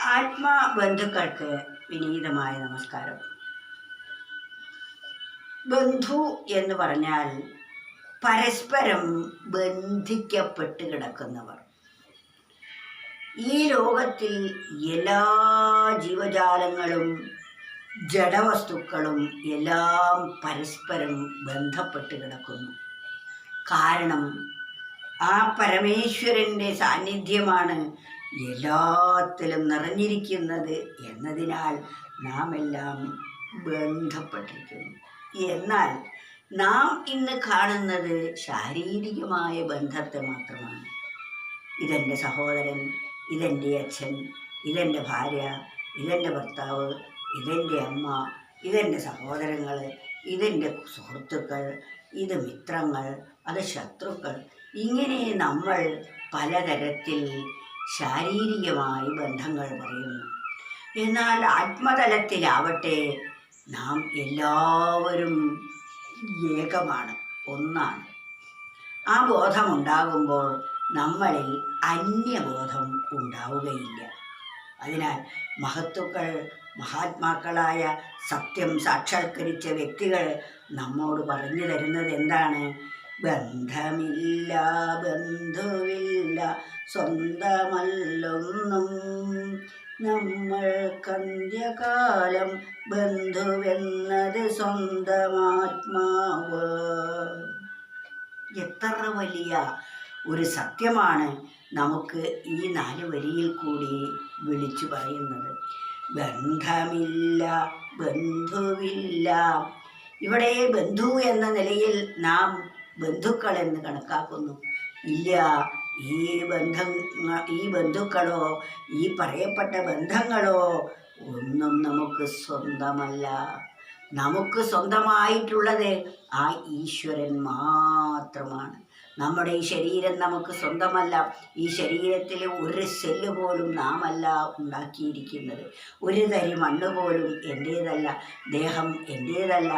ആത്മബന്ധുക്കൾക്ക് വിനീതമായ നമസ്കാരം. ബന്ധു എന്ന് പറഞ്ഞാൽ പരസ്പരം ബന്ധിക്കപ്പെട്ട് കിടക്കുന്നവർ. ഈ ലോകത്തിൽ എല്ലാ ജീവജാലങ്ങളും ജഡവസ്തുക്കളും എല്ലാം പരസ്പരം ബന്ധപ്പെട്ട് കിടക്കുന്നു. കാരണം ആ പരമേശ്വരന്റെ സാന്നിധ്യമാണ് എല്ലാത്തിലും നിറഞ്ഞിരിക്കുന്നത് എന്നതിനാൽ നാം എല്ലാം ബന്ധപ്പെട്ടിരിക്കുന്നു. എന്നാൽ നാം ഇന്ന് കാണുന്നത് ശാരീരികമായ ബന്ധത്തെ മാത്രമാണ്. ഇതെന്റെ സഹോദരൻ ഇതെന്റെ അച്ഛൻ ഇതെന്റെ ഭാര്യ ഇതെന്റെ ഭർത്താവ് ഇതെന്റെ അമ്മ ഇതെന്റെ സഹോദരങ്ങൾ ഇതെന്റെ സുഹൃത്തുക്കൾ ഇത് മിത്രങ്ങൾ അത് ശത്രുക്കൾ. ഇങ്ങനെ നമ്മൾ പലതരത്തിൽ ശാരീരികമായി ബന്ധങ്ങൾ പറയുന്നു. എന്നാൽ ആത്മതലത്തിലാവട്ടെ നാം എല്ലാവരും ഏകമാണ് ഒന്നാണ്. ആ ബോധമുണ്ടാകുമ്പോൾ നമ്മളിൽ അന്യബോധം ഉണ്ടാവുകയില്ല. അതിനാൽ മഹത്തുക്കൾ മഹാത്മാക്കളായ സത്യം സാക്ഷാത്കരിച്ച വ്യക്തികൾ നമ്മോട് പറഞ്ഞു തരുന്നത് എന്താണ്? ബന്ധമില്ല ബന്ധുവില്ല സ്വന്തമല്ലൊന്നും. നമ്മൾ കന്ത്യകാലം ബന്ധുവെന്നത് സ്വന്തമാത്മാവ്. എത്ര വലിയ ഒരു സത്യമാണ് നമുക്ക് ഈ നാല് വരിയിൽ കൂടി വിളിച്ചു പറയുന്നത്. ബന്ധമില്ല ബന്ധുവില്ല. ഇവിടെ ബന്ധു എന്ന നിലയിൽ നാം ബന്ധുക്കൾ എന്ന് കണക്കാക്കുന്നു. ഇല്ല ഈ ബന്ധം ഈ ബന്ധുക്കളോ ഈ പറയപ്പെട്ട ബന്ധങ്ങളോ ഒന്നും നമുക്ക് സ്വന്തമല്ല. നമുക്ക് സ്വന്തമായിട്ടുള്ളത് ആ ഈശ്വരൻ മാത്രമാണ്. നമ്മുടെ ഈ ശരീരം നമുക്ക് സ്വന്തമല്ല. ഈ ശരീരത്തിലെ ഒരു സെല്ല് പോലും നാം അല്ല ഉണ്ടാക്കിയിരിക്കുന്നത്. ഒരു തരി മണ്ണ് പോലും എന്റേതല്ല ദേഹം എന്റേതല്ല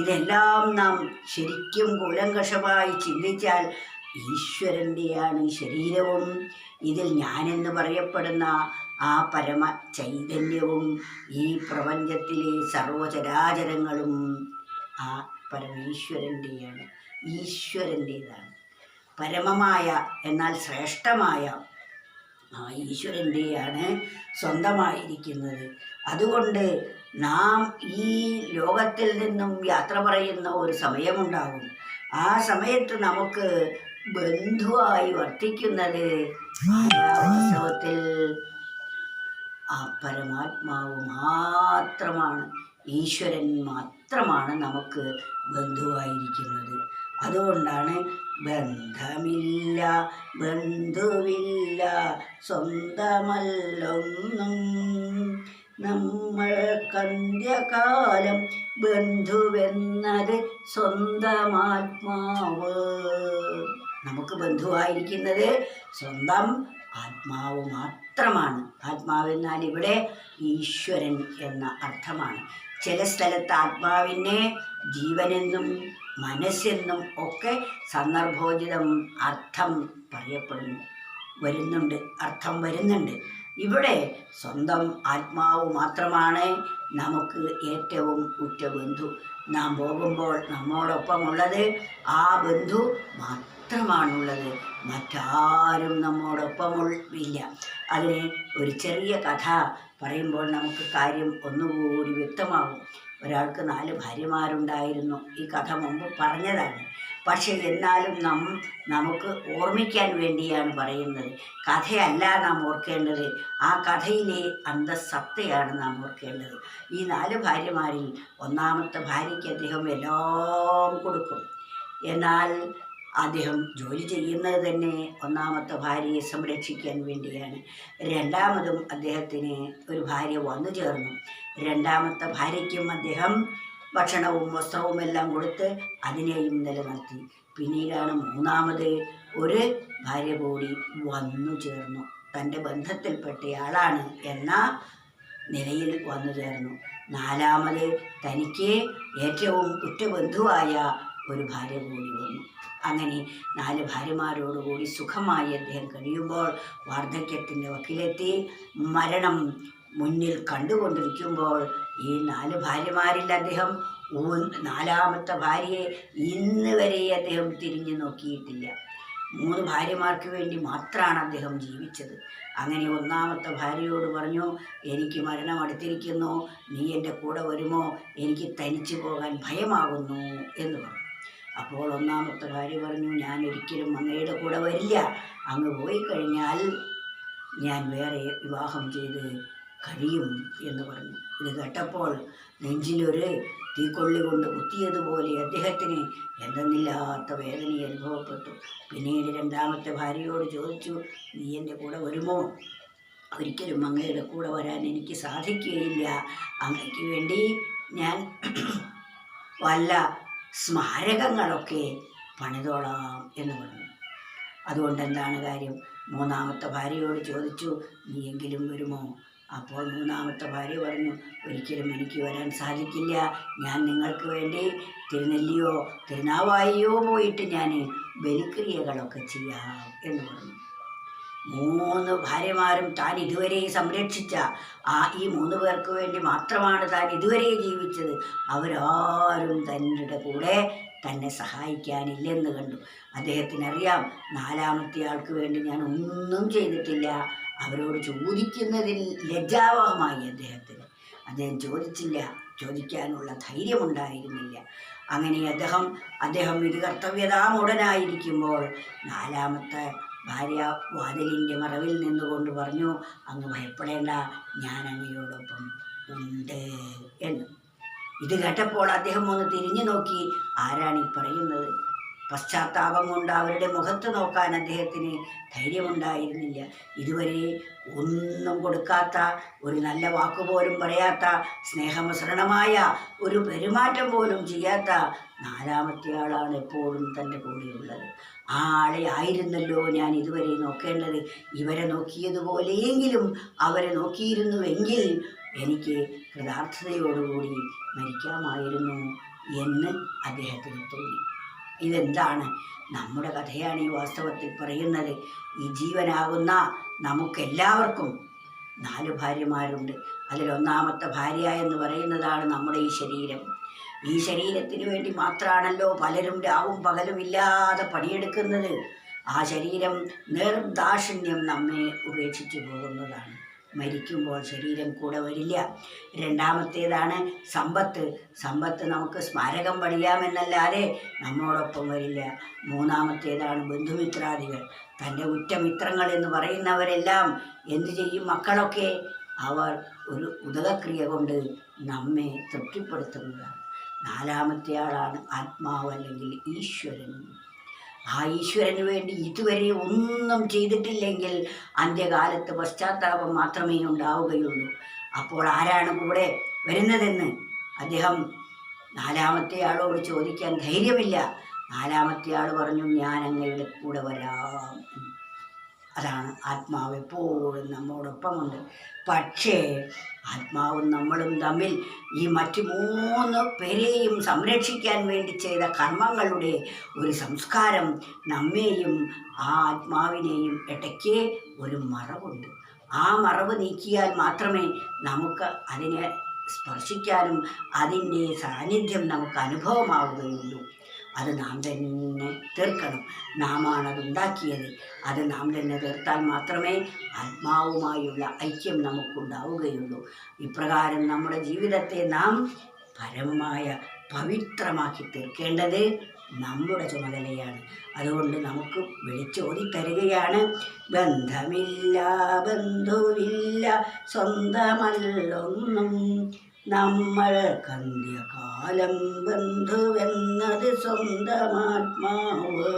ഇതെല്ലാം നാം ശരിക്കും കൂലങ്കഷമായി ചിന്തിച്ചാൽ ഈശ്വരന്റെയാണ് ഈ ശരീരവും. ഇതിൽ ഞാനെന്ന് പറയപ്പെടുന്ന ആ പരമ ചൈതന്യവും ഈ പ്രപഞ്ചത്തിലെ സർവചരാചരങ്ങളും ആ പരമേശ്വരന്റെയാണ് ഈശ്വരന്റേതാണ് പരമമായ എന്നാൽ ശ്രേഷ്ഠമായ ഈശ്വരന്റെയാണ് സ്വന്തമായിരിക്കുന്നത്. അതുകൊണ്ട് നാം ഈ ലോകത്തിൽ നിന്നും യാത്ര പറയുന്ന ഒരു സമയമുണ്ടാകും. ആ സമയത്ത് നമുക്ക് ബന്ധുവായി വർത്തിക്കുന്നത് ഉത്സവത്തിൽ ആ പരമാത്മാവ് മാത്രമാണ്. ഈശ്വരൻ മാത്രമാണ് നമുക്ക് ബന്ധുവായിരിക്കുന്നത്. അതുകൊണ്ടാണ് ബന്ധമില്ല ബന്ധുവില്ല സ്വന്തമല്ലൊന്നും. നമ്മൾ കന്ത്യകാലം ബന്ധുവെന്നത് സ്വന്തമാത്മാവ്. നമുക്ക് ബന്ധുവായിരിക്കുന്നത് സ്വന്തം ആത്മാവ് മാത്രമാണ്. ആത്മാവെന്നാൽ ഇവിടെ ഈശ്വരൻ എന്ന അർത്ഥമാണ്. ചില സ്ഥലത്ത് ആത്മാവിനെ ജീവനെന്നും മനസ്സെന്നും ഒക്കെ സന്ദർഭോചിതം അർത്ഥം പറയപ്പെടുന്നു. വരുന്നുണ്ട്. അർത്ഥം വരുന്നുണ്ട്. ഇവിടെ സ്വന്തം ആത്മാവ് മാത്രമാണ് നമുക്ക് ഏറ്റവും ഉറ്റ ബന്ധു. നാം പോകുമ്പോൾ നമ്മോടൊപ്പമുള്ളത് ആ ബന്ധു മാത്രമാണുള്ളത്. മറ്റാരും നമ്മോടൊപ്പമില്ല. അതിന് ഒരു ചെറിയ കഥ പറയുമ്പോൾ നമുക്ക് കാര്യം ഒന്നുകൂടി വ്യക്തമാകും. ഒരാൾക്ക് നാല് ഭാര്യമാരുണ്ടായിരുന്നു. ഈ കഥ മുമ്പ് പറഞ്ഞതാണ്. പക്ഷേ എന്നാലും നാം നമുക്ക് ഓർമ്മിക്കാൻ വേണ്ടിയാണ് പറയുന്നത്. കഥയല്ല നാം ഓർക്കേണ്ടത്. ആ കഥയിലെ അന്തസത്തയാണ് നാം ഓർക്കേണ്ടത്. ഈ നാല് ഭാര്യമാരിൽ ഒന്നാമത്തെ ഭാര്യയ്ക്ക് അദ്ദേഹം എല്ലാം കൊടുക്കും. എന്നാൽ അദ്ദേഹം ജോലി ചെയ്യുന്നത് തന്നെ ഒന്നാമത്തെ ഭാര്യയെ സംരക്ഷിക്കാൻ വേണ്ടിയാണ്. രണ്ടാമതും അദ്ദേഹത്തിന് ഒരു ഭാര്യ വന്നു ചേർന്നു. രണ്ടാമത്തെ ഭാര്യയ്ക്കും അദ്ദേഹം ഭക്ഷണവും വസ്ത്രവും എല്ലാം കൊടുത്ത് അതിനെയും നിലനിർത്തി. പിന്നീടാണ് മൂന്നാമത് ഒരു ഭാര്യ കൂടി വന്നു ചേർന്നു. തന്റെ ബന്ധത്തിൽപ്പെട്ടയാളാണ് എന്ന നിലയിൽ വന്നു ചേർന്നു. നാലാമത് തനിക്ക് ഏറ്റവും ഉറ്റ ബന്ധുവായ ഒരു ഭാര്യ കൂടി വന്നു. അങ്ങനെ നാല് ഭാര്യമാരോടുകൂടി സുഖമായി അദ്ദേഹം കഴിയുമ്പോൾ വാർദ്ധക്യത്തിന്റെ വക്കിലെത്തി. മരണം മുന്നിൽ കണ്ടുകൊണ്ടിരിക്കുമ്പോൾ ഈ നാല് ഭാര്യമാരിൽ അദ്ദേഹം നാലാമത്തെ ഭാര്യയെ ഇന്ന് വരെ അദ്ദേഹം തിരിഞ്ഞു നോക്കിയിട്ടില്ല. മൂന്ന് ഭാര്യമാർക്ക് വേണ്ടി മാത്രമാണ് അദ്ദേഹം ജീവിച്ചത്. അങ്ങനെ ഒന്നാമത്തെ ഭാര്യയോട് പറഞ്ഞു എനിക്ക് മരണം അടുത്തിരിക്കുന്നു. നീ എന്റെ കൂടെ വരുമോ? എനിക്ക് തനിച്ചു പോകാൻ ഭയമാകുന്നു എന്ന് പറഞ്ഞു. അപ്പോൾ ഒന്നാമത്തെ ഭാര്യ പറഞ്ഞു ഞാൻ ഒരിക്കലും അങ്ങയുടെ കൂടെ വരില്ല. അങ്ങ് പോയി കഴിഞ്ഞാൽ ഞാൻ വേറെ വിവാഹം ചെയ്ത് കഴിയും എന്ന് പറഞ്ഞു. ഇത് കേട്ടപ്പോൾ നെഞ്ചിലൊരു തീക്കൊള്ളി കൊണ്ട് കുത്തിയതുപോലെ അദ്ദേഹത്തിന് എന്തെന്നില്ലാത്ത വേദന അനുഭവപ്പെട്ടു. പിന്നീട് രണ്ടാമത്തെ ഭാര്യയോട് ചോദിച്ചു നീ എന്റെ കൂടെ വരുമോ? ഒരിക്കലും അങ്ങയുടെ കൂടെ വരാൻ എനിക്ക് സാധിക്കുകയില്ല. അങ്ങയ്ക്ക് വേണ്ടി ഞാൻ വല്ല സ്മാരകങ്ങളൊക്കെ പണിതോളാം എന്ന് പറഞ്ഞു. അതുകൊണ്ട് എന്താണ് കാര്യം? മൂന്നാമത്തെ ഭാര്യയോട് ചോദിച്ചു നീ എങ്കിലും വരുമോ? അപ്പോൾ മൂന്നാമത്തെ ഭാര്യ പറഞ്ഞു ഒരിക്കലും എനിക്ക് വരാൻ സാധിക്കില്ല. ഞാൻ നിങ്ങൾക്ക് വേണ്ടി തിരുനെല്ലിയോ തിരുനാവായിയോ പോയിട്ട് ഞാൻ ബലിക്രിയകളൊക്കെ ചെയ്യാം. എന്ന് പറഞ്ഞു. മൂന്ന് ഭാര്യമാരും താൻ ഇതുവരെ സംരക്ഷിച്ച ആ ഈ മൂന്ന് പേർക്ക് വേണ്ടി മാത്രമാണ് താൻ ഇതുവരെ ജീവിച്ചത്. അവരാരും തന്റെ കൂടെ തന്നെ സഹായിക്കാനില്ലെന്ന് കണ്ടു. അദ്ദേഹത്തിനറിയാം നാലാമത്തെ ആൾക്ക് വേണ്ടി ഞാൻ ഒന്നും ചെയ്തിട്ടില്ല. അവരോട് ചോദിക്കുന്നതിൽ ലജ്ജാവഹമായി അദ്ദേഹത്തിന്. അദ്ദേഹം ചോദിച്ചില്ല ചോദിക്കാനുള്ള ധൈര്യമുണ്ടായിരുന്നില്ല. അങ്ങനെ അദ്ദേഹം അദ്ദേഹം ഇത് കർത്തവ്യതാമുടനായിരിക്കുമ്പോൾ നാലാമത്തെ ഭാര്യ വാതിലിന്റെ മറവിൽ നിന്നുകൊണ്ട് പറഞ്ഞു അങ്ങ് ഭയപ്പെടേണ്ട ഞാൻ അങ്ങയോടൊപ്പം ഉണ്ട് എന്ന്. ഇത് കേട്ടപ്പോൾ അദ്ദേഹം ഒന്ന് തിരിഞ്ഞു നോക്കി ആരാണ് ഈ പറയുന്നത്? പശ്ചാത്താപം കൊണ്ട് അവരുടെ മുഖത്ത് നോക്കാൻ അദ്ദേഹത്തിന് ധൈര്യമുണ്ടായിരുന്നില്ല. ഇതുവരെ ഒന്നും കൊടുക്കാത്ത ഒരു നല്ല വാക്കുപോലും പറയാത്ത സ്നേഹമസൃണമായ ഒരു പെരുമാറ്റം പോലും ചെയ്യാത്ത നാലാമത്തെ ആളാണ് എപ്പോഴും തന്റെ കൂടെയുള്ളത്. ആ ആളെ ആയിരുന്നല്ലോ ഞാൻ ഇതുവരെ നോക്കേണ്ടത്. ഇവരെ നോക്കിയതുപോലെയെങ്കിലും അവരെ നോക്കിയിരുന്നുവെങ്കിൽ എനിക്ക് കൃതാർത്ഥതയോടുകൂടി മരിക്കാമായിരുന്നു എന്ന് അദ്ദേഹത്തിന് തോന്നി. ഇതെന്താണ്? നമ്മുടെ കഥയാണ് ഈ വാസ്തവത്തിൽ പറയുന്നത്. ഈ ജീവനാകുന്ന നമുക്കെല്ലാവർക്കും നാല് ഭാര്യമാരുണ്ട്. അതിലൊന്നാമത്തെ ഭാര്യ എന്ന് പറയുന്നതാണ് നമ്മുടെ ഈ ശരീരം. ഈ ശരീരത്തിന് വേണ്ടി മാത്രമാണല്ലോ പലരും രാവും പകലും ഇല്ലാതെ പണിയെടുക്കുന്നത്. ആ ശരീരം നിർദാക്ഷിണ്യം നമ്മെ ഉപേക്ഷിച്ചു പോകുന്നതാണ്. മരിക്കുമ്പോൾ ശരീരം കൂടെ വരില്ല. രണ്ടാമത്തേതാണ് സമ്പത്ത്. സമ്പത്ത് നമുക്ക് സ്മാരകം പണിയാമെന്നല്ലാതെ നമ്മോടൊപ്പം വരില്ല. മൂന്നാമത്തേതാണ് ബന്ധുമിത്രാദികൾ. തന്റെ ഉറ്റമിത്രങ്ങൾ എന്ന് പറയുന്നവരെല്ലാം എന്തു ചെയ്യും മക്കളൊക്കെ? അവർ ഒരു ഉദകക്രിയ കൊണ്ട് നമ്മെ തൃപ്തിപ്പെടുത്തുന്നതാണ്. നാലാമത്തെ ആളാണ് ആത്മാവ് അല്ലെങ്കിൽ ഈശ്വരൻ. ആ ഈശ്വരന് വേണ്ടി ഇതുവരെ ഒന്നും ചെയ്തിട്ടില്ലെങ്കിൽ അന്ത്യകാലത്ത് പശ്ചാത്താപം മാത്രമേ ഉണ്ടാവുകയുള്ളൂ. അപ്പോൾ ആരാണ് കൂടെ വരുന്നതെന്ന്? അദ്ദേഹം നാലാമത്തെ ആളോട് ചോദിക്കാൻ ധൈര്യമില്ല. നാലാമത്തെ ആൾ പറഞ്ഞു ഞാൻ അങ്ങയുടെ കൂടെ വരാം. അതാണ് ആത്മാവ് എപ്പോഴും നമ്മോടൊപ്പമുണ്ട്. പക്ഷേ ആത്മാവും നമ്മളും തമ്മിൽ ഈ മറ്റ് മൂന്ന് പേരെയും സംരക്ഷിക്കാൻ വേണ്ടി ചെയ്ത കർമ്മങ്ങളുടെ ഒരു സംസ്കാരം നമ്മെയും ആ ആത്മാവിനെയും ഇടയ്ക്ക് ഒരു മറവുണ്ട്. ആ മറവ് നീക്കിയാൽ മാത്രമേ നമുക്ക് അതിനെ സ്പർശിക്കാനും അതിന്റെ സാന്നിധ്യം നമുക്ക് അനുഭവമാവുകയുള്ളൂ. അത് നാം തന്നെ തീർക്കണം. നാമാണ് അത് ഉണ്ടാക്കിയത് അത് നാം തന്നെ തീർത്താൽ മാത്രമേ ആത്മാവുമായുള്ള ഐക്യം നമുക്കുണ്ടാവുകയുള്ളൂ. ഇപ്രകാരം നമ്മുടെ ജീവിതത്തെ നാം പരമമായ പവിത്രമാക്കി തീർക്കേണ്ടത് നമ്മുടെ ചുമതലയാണ്. അതുകൊണ്ട് നമുക്ക് വിളിച്ചോതി തരികയാണ് ബന്ധമില്ല ബന്ധുവില്ല സ്വന്തമല്ലൊന്നും നമ്മൾ കന്ത്യകാലം ബന്ധുവെന്നത് സ്വന്തമാത്മാവ്